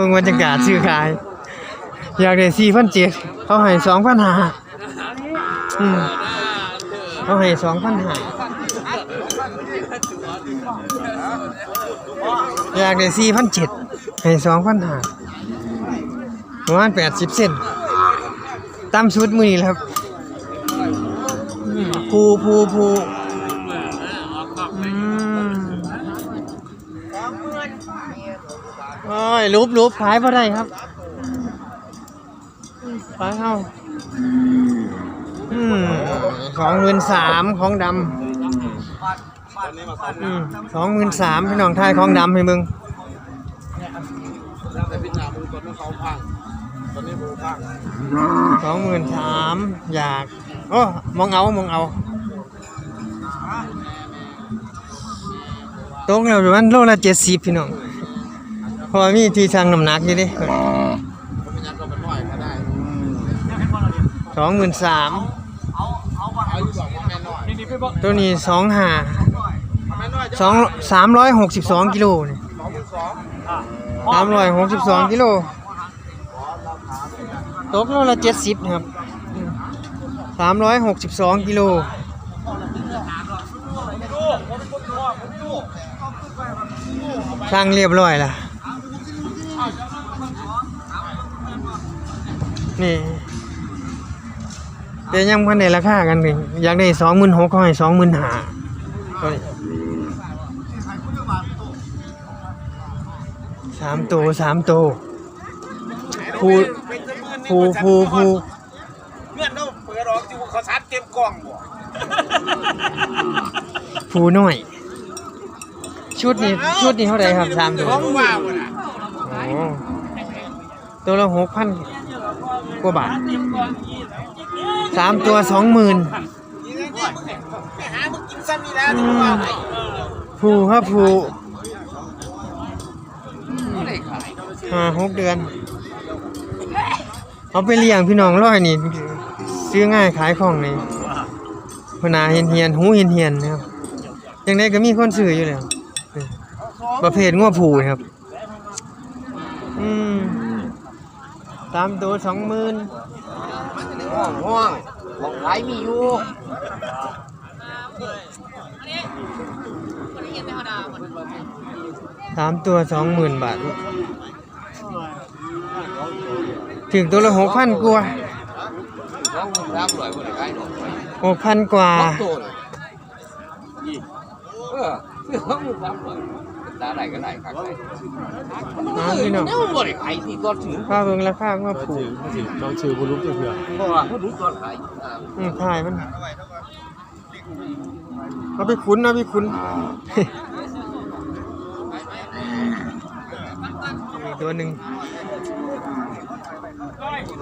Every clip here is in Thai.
เบิ่งบรรยากาศซื้อขาย อยากได้สี่พันเจ็ดเขาให้สองพันห้าอืมเขาให้สองพันห้าอยากได้สี่พันเจ็ดให้สองพันห้าประมาณแปดสิบเซนตามชุดมือนี่แหละครับอืมภูภูภูอืมโอยรูปรูปขายพอได้ครับขายเอาอืมของหมื่นสามของดำอืมสองหมื่นสามพี่น้องทายของดำให้มึงสองหมื่นสามอยาก โอ้มองเอามองเอาตกแล้วประมาณโลละเจ็ดสิบพี่น้อง เพราะว่ามีที่ทางน้ำหนักอยู่ดิเขาเป็นยันก็เป็นน้อยก็ได้สองหมื่นสามเอาอยู่บอกว่าแม่น้อยตัวนี้สองห้าแม่น้อยจะสองสามร้อยหกสิบสองกิโลนี่สองพันสองสามร้อยหกสิบสองกิโลตกโลละเจ็ดสิบครับสามร้อยหกสิบสองกิโลสร้างเรียบร้อยละ นี่แต่ยังพันในราคากันเลยอยากได้สองหมื่นหกเขาให้สองหมื่นห้าสามตัวสามตัวผูผูผูผูเงื่อนต้องเปิดออกจิวเขาชัดเก็บกล่องบ่ผูน้อย ชุดนี้ชุดนี้เท่าไหร่ครับสามตัวของว่าบ่น่ะโอ้ตัวละหกพัน กว่าบาทสามตัวสองหมื่นผูครับผู้ห้าหกเดือน เอาไปเลี้ยงพี่น้องร้อยนี่ ซื้อง่ายขายของนี่พนาเฮียนเฮียนหูเฮียนเฮียนนะครับยังไงก็มีคนซื้ออยู่แล้วประเภทงัวผูครับ อืม ตามตัวสองหมื่นห้องห้องของขายมีอยู่สามตัวสองหมื่นบาท ถึงตัวละหกพันกว่าของมึงรับรวยบ่ได้ขายดอกหกพันกว่าของ ตัวเลยเออของมึงรับรวยตาได้ก็ได้ครับน้ำพี่น้องเนี่ยมันบ่ได้ขายที่ก็ถึงค่าเบิ่งราคาว่าผูกน้องชื่อบุรุษเพื่อนเพราะว่าเขารู้ตอนขายอืมขายมันเอาไปคุ้นเอาไปคุ้นอีกตัวหนึ่ง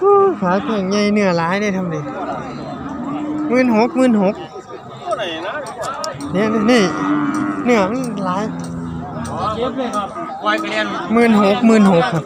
ฮู้ขาแข็งใหญ่เนื้อร้ายได้ทำดิหมื่นหกหมื่นหกเนี่ยนี่เนื้อมันร้าย ควายเรียนหมื่นหกหมื่นหกครับ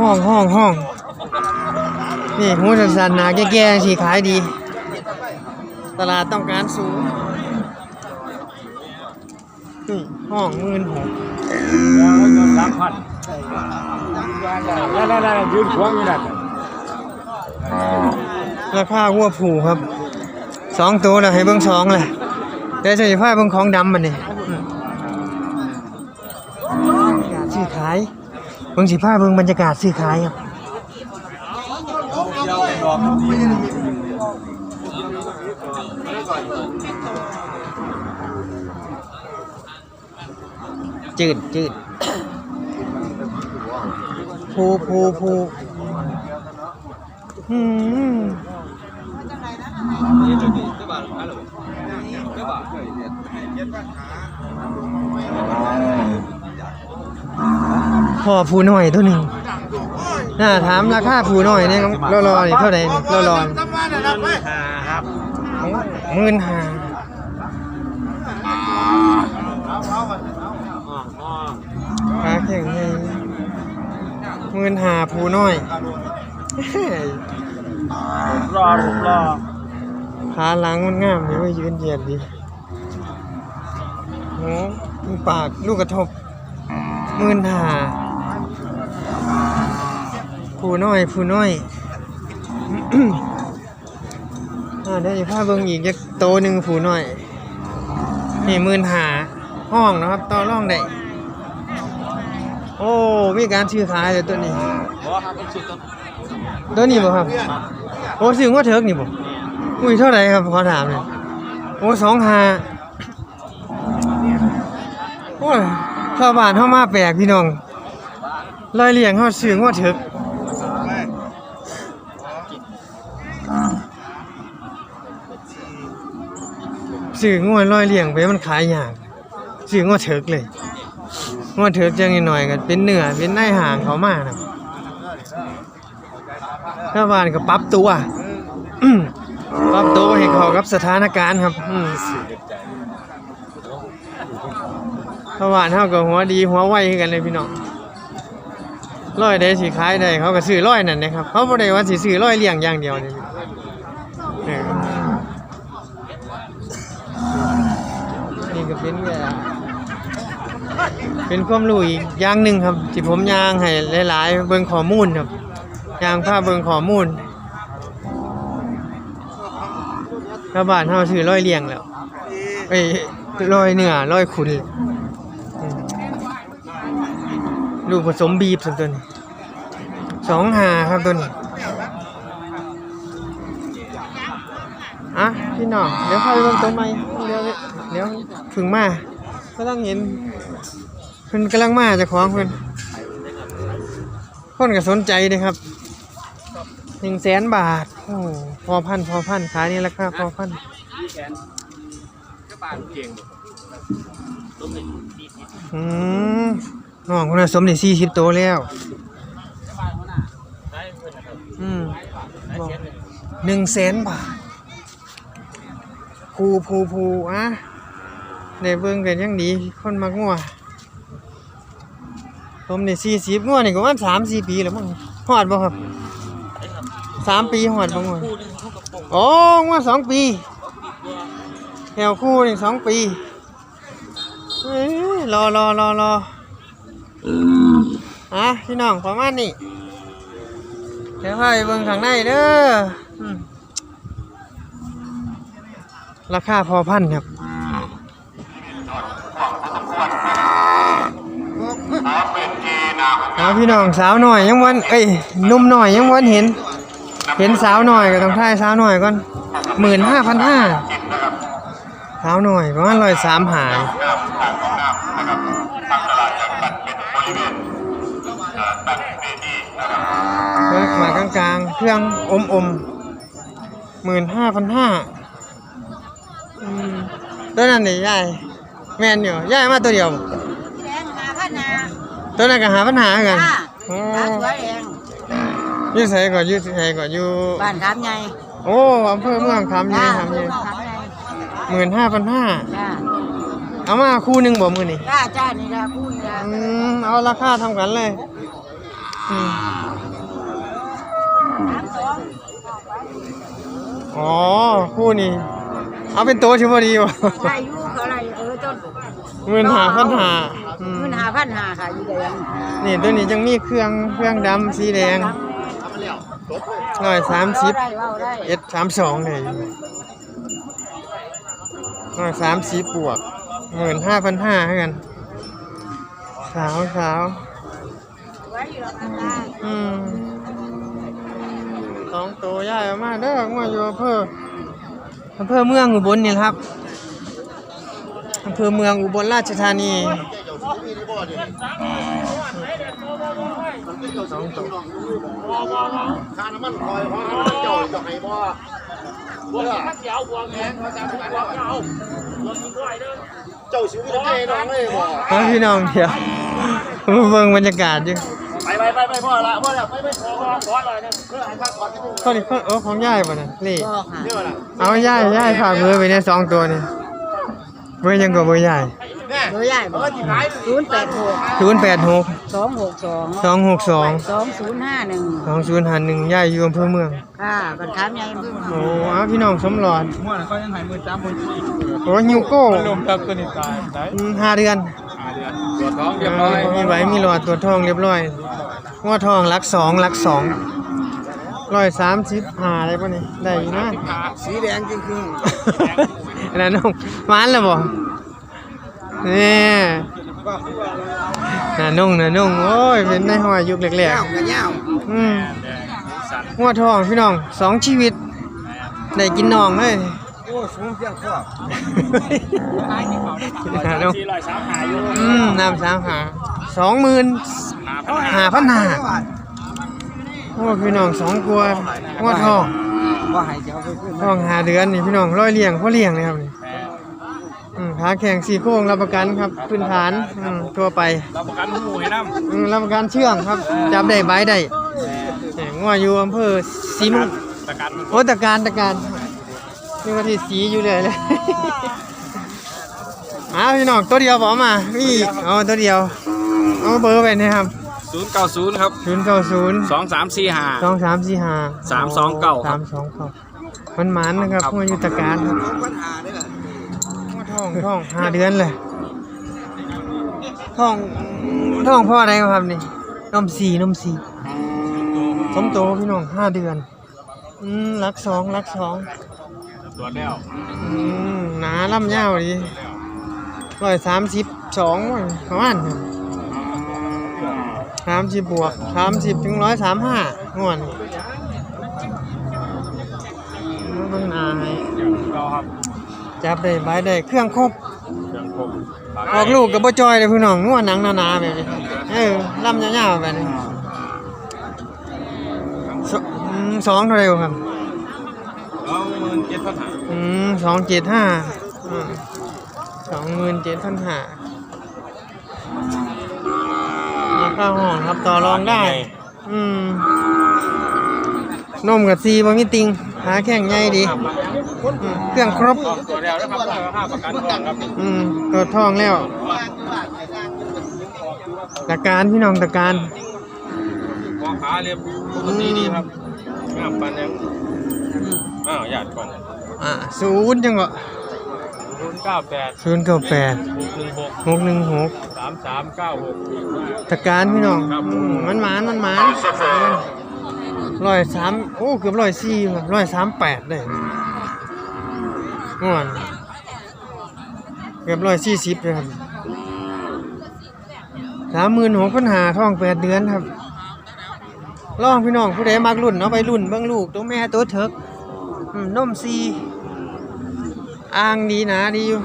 ห้องห้องห้องนี่หูสันๆหนาแก่ๆสีขายดี ตลาดต้องการสูงนี่ห้องหมื่นหกสามพันแล้วแล้วยืนขวางอยู่นั่นราคาวัวผูครับสองตัวเลยให้เบิ้งสองเลยแต่ใส่ผ้าเบิ้งของดำมันนี่อืมบรรยากาศซื้อขาย เบิ้งสีผ้าเบิ้งบรรยากาศซื้อขายครับจืดจืดผูผูผูอืม พอผูหน่อยตัวหนึ่งน่าถามราคาผูหน่อยเนี่ยรอรอๆนี่เท่าไหร่รอรอนหมื่นห้าขาแข็งไงหมื่นห้าผูน้อยรอรูปรอขาหลังมันงามเลยว่ายืนเหยียดดีโอ้ปากลูกกระทบหมื่นห้า ผู้น้อยผู้น้อยอ่าเดี๋ยวจะพาเบิ่งอีกจักโตหนึ่งผู้น้อยนี่มื่นหาห้องนะครับต่อร่องได้โอ้มีการซื้อขายเลยตัวนี้ตัวนี้บ่ครับโอ้ซื้อว่าเถิกนี่บ่อุ้ยเท่าไหร่ครับขอถามเลยโอ้สองหาโอ้ชาวบ้านเฮามาแปลกพี่น้องลอยเลียงเฮาซื้อว่าเถิก ซื้องวดลอยเลี้ยงไปมันขายยากซื้องวดเถิกเลยงวดเถิกจังหน่อยๆก็เป็นเนื้อเป็นในห่างเขามากนะชาวบ้านก็ปรับตัวปรับตัวให้เข้ากับสถานการณ์ครับอืมชาวบ้านเฮาก็หัวดีหัวไวกันเลยพี่น้องร้อยได้สิขายได้เขาก็ซื้อร้อยนั่นนะครับเขาบ่ได้ว่าสิซื้อร้อยเลี้ยงอย่างเดียวนี่ เป็นแบบเป็นความรู้อีกอย่างหนึ่งครับ ที่ผมยางให้หลาย ๆ เบิ่งข้อมูลครับยางภาเบิ่งข้อมูลชาวบ้านเฮาชื่อร้อยเลียงแล้วเอ้ร้อยเนื้อร้อยขุนลูกผสมบีบสันตัวนี้สองหาครับตัวนี้อะพี่น้องเดี๋ยวพาไปเบิ่งตัวใหม่เดี๋ยว ดี๋ยวถึงมาก็ต้องเห็นเพิ่นกำลังมาจะของเพิ่นคนก็สนใจเด้ครับหนึ่งแสนบาทโอ้พอพันพอพันขายนี่ราคาพอพันอืมน้องคนนะสมได้สี่สิบโตวแล้วอืมบอหนึ่งแสนบาทภูภูภูอะ ในเบิ่งกันยังดีคนมักงัวสมได้สี่สิบงัวนี่ก็ว่าสามสี่ปีแล้วมั้งฮอดบ่ครับสามปีหอดบางวันโอ้งัวสองปีแถวคู่นี่สองปีรอรอรอรออะพี่น้องประมาณนี้เดี๋ยวให้เบิ่งข้างในเด้อราคาพอพันครับ เอาพี่น้องสาวหน่อยยังวันเอ้ยนุ่มหน่อยยังวันเห็น เห็นสาวหน่อยก็ต้องท่ายสาวหน่อยก่อนหมื่นห้าพันห้าสาวหน่อยประมาณร้อยสามหายเฮ้ยมากลางๆ เครื่องอมอมหมื่นห้าพันห้าตัวนั้นนี่ยายแมนอยู่ยายมาตัวเดียว ตัวนั้นก็หาปัญหากันจ้าโอ้ตาสวยเองอยุ่ใส่ก่อนยุ่ใส่ก่อนอยู่บ้านขามใหญ่โอ้อำเภอเมืองคำจ้ายี่ขามคำยี่ใหญ่หมื่นห้าพันห้าจ้าเอามาคู่หนึ่งบ่มือนี่จ้าจ้านี่ละคู่นี่ละอืมเอาราคาทำกันเลยอืมสามสองอ๋อคู่นี้เอาเป็นตัวชิบดีบ่ ใช่อยู่ หมื่นหาพันหาอืมเงินหาพันหาค่ะอยู่แดงนี่ตัวนี้ยังมีเครื่องเครื่องดำสีแดงร้อยสามสิบได้เว้าได้เอ็ดสามสองเลยร้อยสามสิบบวกหมื่นห้าพันห้าให้กันสาวสาวไว้อยู่หรอกนะอืมสองตัวใหญ่มากเด้อมาอยู่อำเภออำเภอเมืองอุบลนี่แหละครับ อำเภอเมืองอุบลราชธานี เจ้าสิวจะได้น้องเลยบ่พาพี่น้องเดี๋ยวเบิ่งบรรยากาศอยู่ไปไปไปไปพ่อละพ่อละไปไปขอขอขอเลยนะเพื่อให้พักผ่อนให้พวกคนนี้คนโอ้ของย่ายป่ะนะนี่บอกค่ะเดี๋ยวล่ะเอาย่ายย่ายฝากเบอไปเนี่ยสองตัวนี่ อร์ยังกว่าเบอร์ย่ายแน่เบอร์ใหญ่บอกศูนย์แปดหกศูนย์แปดหกสองหกสองสองหกสองสองศูนย์ห้าหนึ่งสองศูนย์หันหนึ่งย่ายอยู่อำเภอเมืองค่ะบ้านขามใหญ่เพิ่งโอ้เอาพี่น้องสมหลอดม่วนเขายังหายมือจ้ามือจีโอ้ฮิวโก้ลมครับตัวนี้ตายได้อืมห้าเดือนหาเดือนตัวท้องเรียบร้อยมีไว้มีหลอดตัวจทองเรียบร้อยหัวทองลักสองลักสองร้อยสามสิบหาอะไรปะนี่ได้อยู่นะสีแดงจริงอั นนั้นน้องหวานแล้วบ่นี่น่านุ่งน่านุ่งโอ้ยเป็นในหอยยุคแรกๆเงาเงาๆอืมหัวทองพี่น้องสองชีวิตได้กินน้องเลยโอ้สูงเพียงข้อน่านุ่งสี่ร้อยสามหาอยู่อืมน้ำสามหาสองหมื่นหาพันหาโอ้พี่น้องสองกลัวหัวทอง ว่าให้เจ้าไปขึ้นทองหาเดือนนี่พี่น้องร้อยเลี้ยงพ่อเลี้ยงเลยครับนี่อืมขาแข็งสี่โค้งรับประกันครับพื้นฐานอืมทั่วไปเราประกันหมูให้น้ำอืมรับประกันเชื่องครับจับได้ใบได้เนี่ยงัวอยู่อำเภอศรีมุกประกันโอ้ตะการตะการนี่ว่าที่สีอยู่เลยเลยอ้าวพี่น้องตัวเดียวบอกมาพี่เอาตัวเดียวเอาเบอร์ไปนะครับ ศูนย์เก้าศูนย์ครับศูนย์เก้าศูนย์สองสามสี่ห้า สองสามสี่ห้าสามสองเก้าครัสาบมสองเก้ามันหมานนะครับงัวอยู่ตะการครับปัญหาเด้อท้องท้องห้าเดือนเลยท้องท้องพ่ออะไรครับนี่นมสี่นมสี่สมโตพี่น้องห้าเดือนอืมรักสองรักสองตรวจแล้วอืมหนาล่ำยาวดีร้อยสามสิบสองประมาณ สามสิบบวกสามสิบถึงร้อยสามห้างวนมันหนาให้เราครับจับได้ใบได้เครื่องครบเครื่องคมออกลูกกับบ่จอยเลยพี่น้องนัวหนังหนาๆแบบนี้เออลำยาวๆแบบนี้สอืมสองเท่าไหร่วะครับสองหมื่นเจ็ดพันหาอืมสองเจ็ดห้าสองหมื่นเจ็ดพันห้า ราคาห้องครับต่อรองได้ อืมนมกับซีบ่มีติง หาแข้งใหญ่ดีอืมเครื่องครบ ตัวเดียวนะครับห้าประกันทองครับอืมตัวทองแล้วตะการพี่น้องตะการมองขาเรียบปกติดีครับงามปันยังอ้าวหยาดก่อนอ่าศูนย์จังหวะศูน ย์เก้าแปดศูนย์เก้าแปดหกหนึ่งหกหกหนึ่งหกสามสามเก้าหก ตะการพี่น้องครับ อืมมันหมานมันหมานร้อยสามโอ้เกือบร้อยสี่ร้อยสามแปดได้ง่วนเกือบร้อยสี่สิบเลยครับสามหมื่นหกพันหาท่องแปดเดือนครับลองพี่น้องผู้ใดมักรุ่นเอาไปรุ่นเบิ่งลูกตัวแม่ตัวเถิกอืมนมซี อ่างดีหนาดีอยู่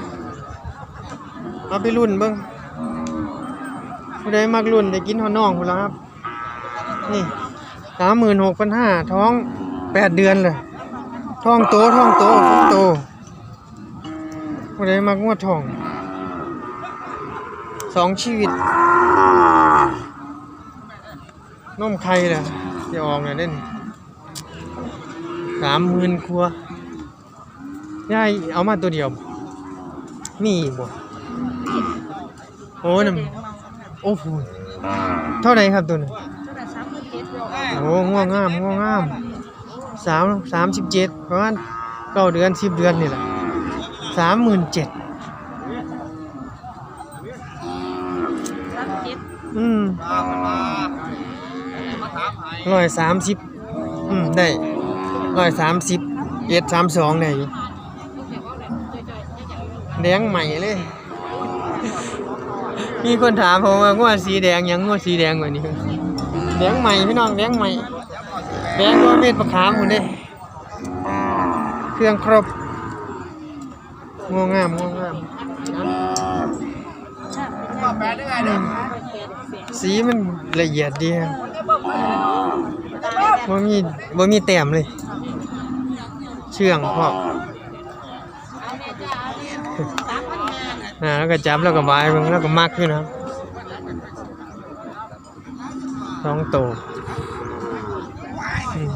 เอาไปรุ่นเบิ่งผู้ใดมักรุ่นได้กินหัวน่องพุ่นแล้วครับ นี่สามหมื่นหกพันห้าท้องแปดเดือนเลยท้องโตท้องโตท้องโตผู้ใดมักงวดทองสองชีวิตนมไข่เลยจะออกเลยเด่นสามหมื่นครัว ยายเอามาตัวเดียว มีอีกบ่โอ้น้ำโอ้โหเท่าไหร่ครับตัวนี้โอ้ง่วงงามง่วงงามสามสามสิบเจ็ดประมาณเก้าเดือนสิบเดือนนี่แหละสามหมื่นเจ็ดอืมร้อยสามสิบอืมได้ร้อยสามสิบเอ็ดสามสองได้ แดงใหม่เลย มีคนถามผมว่างวดสีแดงยังงวดสีแดงกว่านี้แดงใหม่พี่น้องแดงใหม่แดงกว่าเม็ดมะขามคุณเด้เครื่องครบงวงามงวงามสีมันละเอียดดีครับบ่มีบ่มีแต้มเลย เชื่องพอ นะแล้วก็จับแล้วก็บายเบิ่งแล้วก็มักอยู่นะครับสองตัวอืม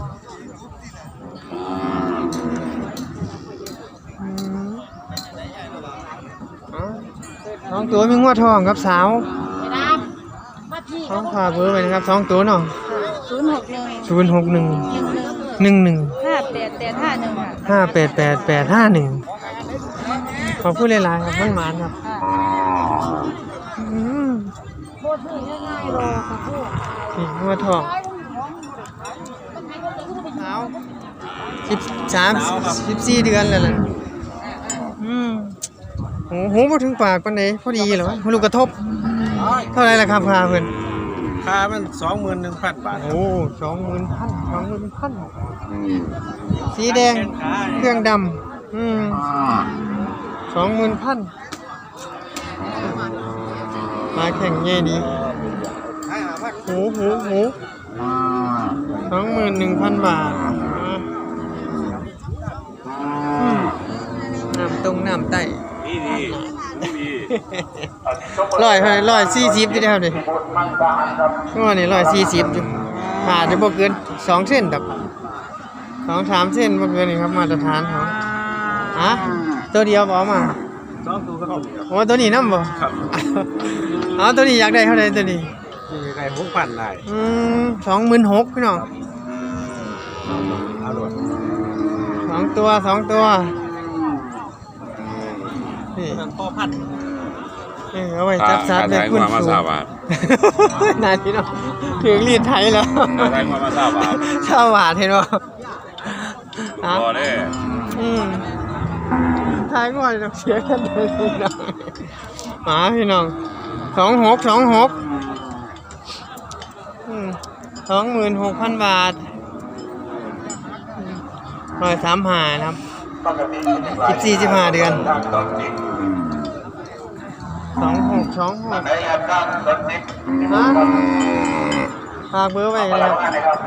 อ๋อสองตัวมีงวดทองครับสาวท้องพาเบอร์ไปนะครับสองตัวเนาะศูนย์หกหนึ่งศูนย์หกหนึ่งหนึ่งหนึ่งหนึ่งหนึ่งห้าแปดแปดห้าหนึ่งค่ะห้าแปดแปดแปดห้าหนึ่งข อบคุณหลายๆครับมันหมานครับอ่าอืมนี่งัวทองสาวสิบสามสิบสี่เดือนแล้วล่ะอืมโอ้โหบ่ถึงปากปานใดพอดีเหรอวะลูกกระทบ เท่าไหรล่ะครับพาเพิ่นค่ามันสองหมื่นหนึ่งพันบาท โอ้สองหมื่นพันสองหมื่นพัน สีแดง เครื่องดำอืม สองหมื่นพันมาแข่งเย่ดีหูหูหูสองหมื่นหนึ่งพันบาทอะอืมน้ำตรงน้ำไต่นี่ดีนี่ดีร้อยเท่าไหร่ร้อยสี่สิบอยู่เด้อครับเดิว่านี่ร้อยสี่สิบอยู่ขาดจะบ่เกินสองเส้นดอกสองสามเส้นบ่เกินนี่ครับมาตรฐานเขาฮะ ตัวเดียวบเอกมาสองตัวก็ถูกโอ้ตัวนี้นำบ่ครับเอาตัวนี้อยากได้เท่าไหร่ตัวนี้ที่ไงหกพันได้อืมสองหมื่นหกพี่น้องเอาโหลดสองตัวสองตัวนี่มันพ่อพันเออเอาไว้จับสัตว์แบบคุณมาสูสางบาทนายพี่น้องถึงรีดไทยแล้วไทยมาสาบาทชาวบาทเห็นบ่ฮะพอเด้อืม ทายก่อนต้องเสียกันเลยพี่น้องหมาพี่น้องสองหกสองหกสองหมื่นหกพันบาทร้อยสามหานะครับสิบสี่สิบห้าเดือนสองหกสองหกฮะ ฝากเบอร์ไว้เลยครับ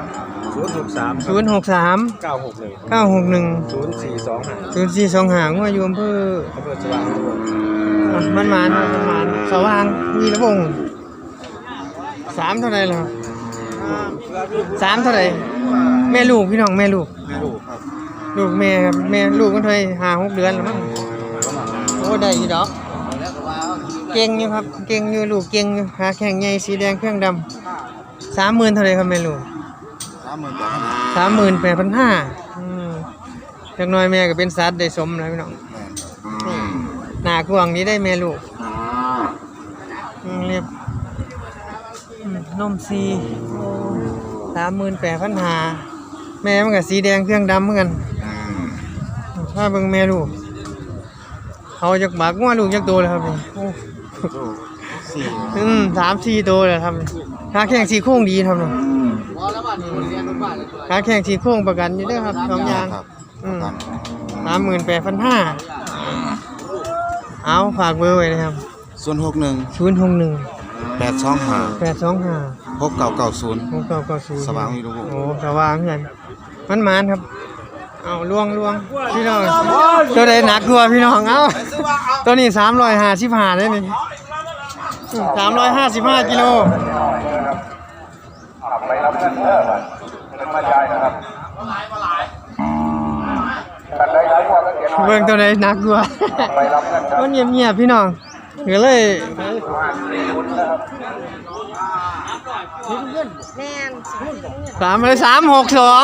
ศูนย์หกสามศูนย์หกสามเก้าหกหนึ่งเก้าหกหนึ่งศูนย์สี่สองห้าศูนย์สี่สองหางว่าอยู่อำเภออำเภอสว่างตัวอะมันมานมันมานสว่างมีระบงสามเท่าไหรเหรอสามเท่าไหรแม่ลูกพี่น้องแม่ลูกไม่รู้ครับลูกแม่ครับแม่ลูกก็เท่าไหรห้าหกเดือนแล้วมั้งโอ้ได้อยู่ดอกเก่งอยู่ครับ เก่งอยู่ลูกเก่งอยู่ขาแข็งใหญ่สีแดงเครื่องดำ สามหมื่นเท่าไหรครับแม่ลูกสามหมื่นบาทสามหมื่นแปดพันห้าจากหน้อยแม่ก็เป็นสัตว์ได้สมนะพี่น้องนี่หน้ากวางนี้ได้แม่ลูกอืมเรียบอืมนมซีสามหมื่นแปดพันห้าแม่มันก็สีแดงเครื่องดำเหมือนกันถ้าเบิ่งแม่ลูกเขาจากหมากว่าลูกจากโตเลยครับนี่โอ้ สี่อืมสามสี่โตเลยครับขาแข้งสีโค้งดีครับเนาะพอแล้วบ้านนี้เรียนรถบ้านเลยขาแข้งสีโค้งประกันอยู่เด้อครับสองอย่างครับอืมสามหมื่นแปดพันห้าเอาฝากเบอร์ไว้นะครับศูนย์หกหนึ่งศูนย์หกหนึ่งแปดสองห้าแปดสองห้าหกเก้าเก้าศูนย์หกเก้าเก้าศูนย์สว่างอยู่ลูกโอ้สว่างเงินมันมานครับเอาล่วงล่วงพี่น้องตัวใดหนักกว่าพี่น้องเอาตัวนี้สามร้อยห้าสิบห้าได้นี่ สามร้อยห้าสิบห้ากิโลเบิ่งตัวใดหนักกว่ามันเงียบๆพี่น้องก็เลยแม่นสามเลยสามหกสอง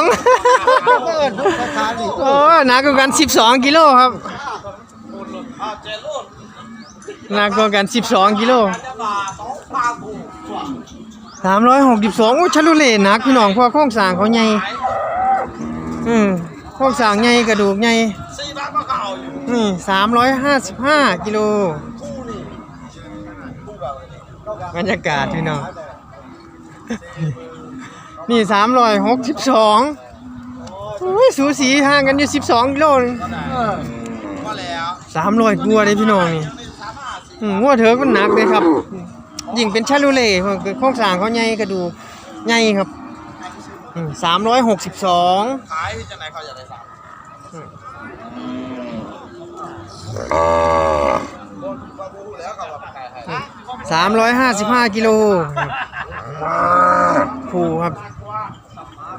โอ้หนักกว่ากันสิบสองกิโลครับ หนักกว่ากันสิบสองกิโลสามร้อยหกสิบสองโอ้ชะลุเลหนักพี่น้องเพราะโครงสร้างเขาใหญ่อืมโครงสร้างใหญ่กระดูกใหญ่นี่สามร้อยห้าสิบห้ากิโลบรรยากาศพี่น้องนี่สามร้อยหกสิบสองอุ้ยสูสีห่างกันอยู่สิบสองกิโลสามร้อยกว่าเลยพี่น้องนี่อืม งัวเถิกมันหนักเลยครับ ยิ่งเป็นชาลูเล่พราะโครงสร้างเขาใหญ่กระดูกใหญ่ครับสามร้อยหกสิบสองขายจะไหนเขาอยากได้สามสามร้อยห้าสิบห้ากิโลผูครับ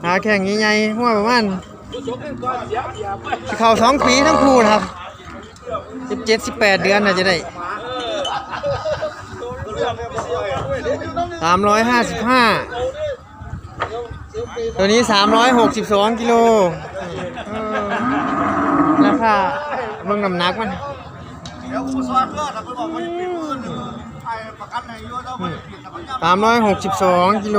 หาแข่งใหญ่ๆหัวประมาณเข้าสองปีทั้งคู่นะครับสิบเจ็ดสิบแปดเดือนน่าจะได้ สามร้อยห้าสิบห้าตัวนี้สามร้อยหกสิบสองกิโลเออราคาเบิ่งน้ำหนักมันสามร้อยหกสิบสองกิโล